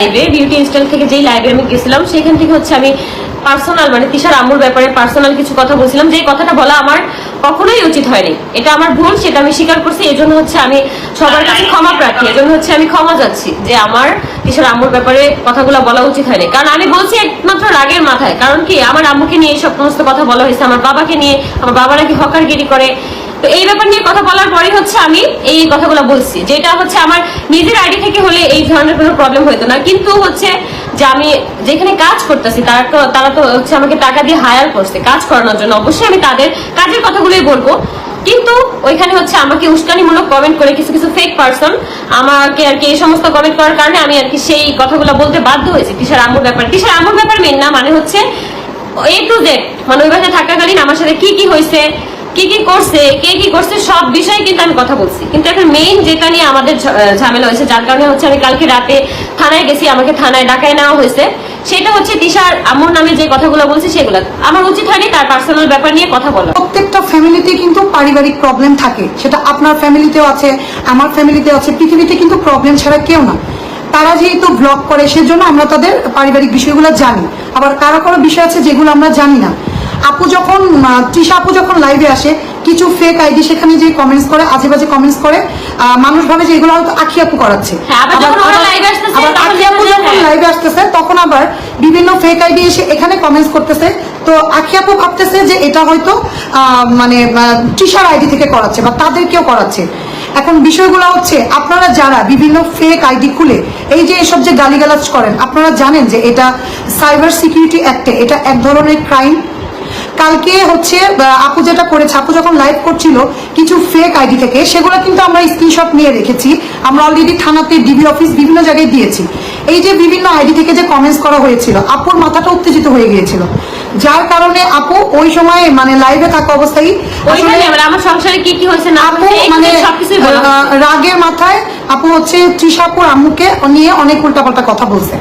লাইভে beauty in style থেকে যেই আমি গেছিলাম, সেখান থেকে হচ্ছে আমি পার্সোনাল মানে তিশার আম্মুর ব্যাপারে পার্সোনাল কিছু কথা বলছিলাম যে কথাটা বলা আমার কখনোই উচিত হয়নি। এটা আমার ভুল, সেটা আমি স্বীকার করছি এই জন্য হচ্ছে আমি সবার কাছে ক্ষমা প্রার্থী এই জন্য হচ্ছে আমি ক্ষমা যাচ্ছি যে আমার তিশার আম্মুর ব্যাপারে কথাগুলো বলা উচিত হয়নি। কারণ আমি বলছি একমাত্র রাগের মাথায়, কারণ কি আমার আম্মুকে নিয়ে এই সমস্ত কথা বলা হয়েছে, আমার বাবাকে নিয়ে, আমার বাবারা কি হকারগিরি করে তো এই ব্যাপার নিয়ে কথা বলার পরেই হচ্ছে আমি এই কথাগুলো বলছি, যেটা হচ্ছে আমার নিজের আইডি থেকে হলে এই ধরনের কোনো প্রবলেম হতো না। কিন্তু হচ্ছে যে আমি যেখানে কাজ করতেছি, তারা তো তারা তো হচ্ছে আমাকে টাকা দিয়ে হায়ার করছে কাজ করানোর জন্য। অবশ্যই আমি তাদের কাজের কথাগুলোই বলব। কিন্তু ওইখানে হচ্ছে আমাকে উস্কানিমূলক কমেন্ট করে কিছু কিছু ফেক পার্সন আমাকে আর কি এই সমস্ত কমেন্ট করার কারণে আমি আর কি সেই কথাগুলো বলতে বাধ্য হয়েছি। তিশার আম্মুর ব্যাপারে। তিশার আম্মুর ব্যাপার মেন না মানে হচ্ছে এ টু জেড মানে ওই বাসায় থাকাকালীন আমার সাথে কি কি হয়েছে কি কি করছে, কে কি করছে, সব বিষয়ে কিন্তু আমি কথা বলছি। কিন্তু এখন মেইন যেটা নিয়ে আমাদের ঝামেলা হয়েছে, যার কারণে হচ্ছে আমি কালকে রাতে থানায় গেছি, আমাকে থানায় ডাকায় নেওয়া হয়েছে। সেটা হচ্ছে তিশার আম্মুর নামে যে কথাগুলো বলছি, সেগুলো। আমার উচিত হয়নি তার পার্সোনাল ব্যাপার নিয়ে কথা বলা প্রত্যেকটা ফ্যামিলিতে কিন্তু পারিবারিক প্রবলেম থাকে। সেটা আপনার ফ্যামিলিতেও আছে, আমার ফ্যামিলিতে আছে। পৃথিবীতে কিন্তু প্রবলেম ছাড়া কেউ না। তারা যেহেতু ব্লগ করে, সেজন্য আমরা তাদের পারিবারিক বিষয়গুলো জানি। আবার কারও কারও বিষয় আছে যেগুলো আমরা জানি না। আপু যখন তৃষা আপু যখন লাইভে আসে কিছু ফেক আইডি সেখানে যে কমেন্টস করে আজে বাজে কমেন্টস করে মানুষ ভাবে যে এগুলো হয়তো আখি আপু করাচ্ছে। আবার আখি আপু যখন হ্যাঁ। লাইভে আসতেছে তখন আবার বিভিন্ন ফেক আইডি এসে এখানে কমেন্টস করতেছে। তো আখি আপু ভাবতেছে যে এটা হয়তো মানে টিশার আইডি থেকে করাচ্ছে বা তাদের তাদেরকেও করাচ্ছে। এখন বিষয়গুলো হচ্ছে আপনারা যারা বিভিন্ন ফেক আইডি খুলে এই যে এসব যে গালিগালাজ করেন আপনারা জানেন যে এটা সাইবার সিকিউরিটি অ্যাক্টে এটা এক ধরনের ক্রাইম কালকে হচ্ছে আপু যেটা করেছে আপু যখন লাইভ করছিল কিছু ফেক আইডি থেকে সেগুলো কিন্তু আমরা স্ক্রিনশট নিয়ে রেখেছি। আমরা অলরেডি থানাতে ডিবি অফিস বিভিন্ন জায়গায় দিয়েছি। এই যে বিভিন্ন আইডি থেকে যে কমেন্টস করা হয়েছিল আপুর মাথাটা উত্তেজিত হয়ে গিয়েছিল। যার কারণে আপু ওই সময় মানে লাইভে থাকা অবস্থায় মানে আমার সংসারে কি কি হয়েছে না আপু মানে রাগের মাথায় আপু হচ্ছে তৃষাপুর আম্মুকে নিয়ে অনেক উল্টাপাল্টা কথা বলছে।